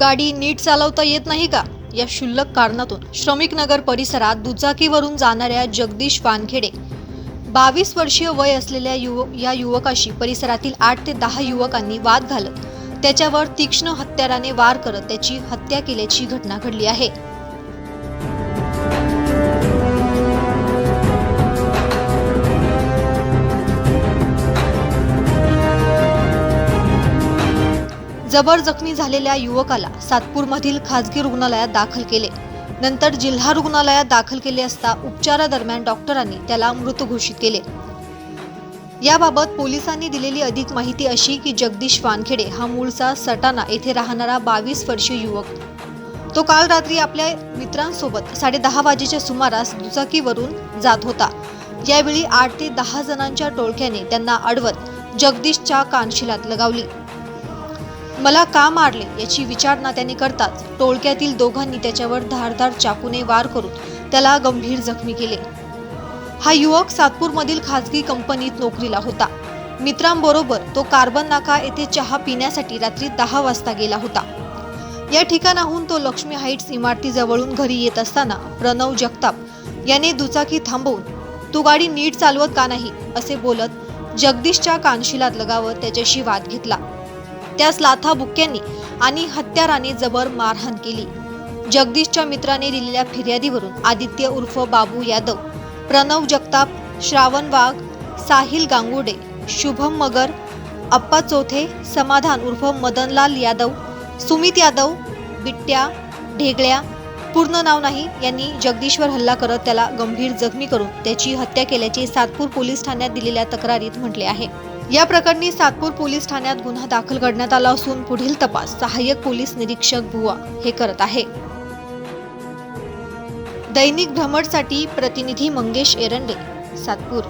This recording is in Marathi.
गाडी नीट चालवता येत नाही का? या क्षुल्लक कारणातून श्रमिक नगर परिसरात दुचाकीवरून जाणाऱ्या जगदीश वानखेडे बावीस वर्षीय वय असलेल्या युव या युवकाशी परिसरातील आठ ते दहा युवकांनी वाद घालत त्याच्यावर तीक्ष्ण हत्याराने वार करत त्याची हत्या केल्याची घटना घडली आहे. जबर जखमी झालेल्या युवकाला सातपूरमधील खाजगी रुग्णालयात दाखल केले. नंतर जिल्हा रुग्णालयात दाखल केले असता उपचारादरम्यान डॉक्टरांनी त्याला मृत घोषित केले. याबाबत पोलिसांनी दिलेली अधिक माहिती अशी की जगदीश वानखेडे हा मूळचा सटाणा येथे राहणारा बावीस वर्षीय युवक. तो काल रात्री आपल्या मित्रांसोबत साडेदहा वाजेच्या सुमारास दुचाकीवरून जात होता. यावेळी आठ ते दहा जणांच्या टोळक्याने त्यांना अडवत जगदीशच्या कानशिलात लगावली. मला का मारले याची विचारणा त्याने करताच. टोळक्यातील दोघांनी त्याच्यावर धारधार चाकूने वार करून त्याला गंभीर जखमी केले. हा युवक सातपूरमधील खासगी कंपनीत नोकरीला होता. मित्रांबरोबर तो कार्बन नाका येथे चहा पिण्यासाठी रात्री दहा वाजता गेला होता. या ठिकाणाहून तो लक्ष्मी हाईट्स इमारतीजवळून घरी येत असताना प्रणव जगताप याने दुचाकी थांबवून तू गाडी नीट चालवत का नाही? असे बोलत जगदीशच्या कानशिलात लगावत त्याच्याशी वाद घेतला. त्यास लाथा बुक्क्यांनी आणि हत्याराने जबर मारहाण केली. जगदीशच्या मित्राने दिलेल्या फिर्यादीवरून आदित्य उर्फ बाबू यादव प्रणव जगताप श्रावण वाघ साहिल गांगुडे शुभम मगर अप्पा चोथे समाधान उर्फ मदनलाल यादव सुमित यादव बिट्ट्या ढेगळ्या पूर्ण नाव नाही यांनी जगदीशवर हल्ला करत त्याला गंभीर जखमी करून त्याची हत्या केल्याचे सातपूर पोलीस ठाण्यात दिलेल्या तक्रारीत म्हटले आहे. या प्रकरणी सातपूर पोलीस ठाण्यात गुन्हा दाखल करण्यात आला असून पुढील तपास सहाय्यक पोलीस निरीक्षक भुवा हे करत आहे. दैनिक भ्रमणसाठी प्रतिनिधी मंगेश एरंडे सातपूर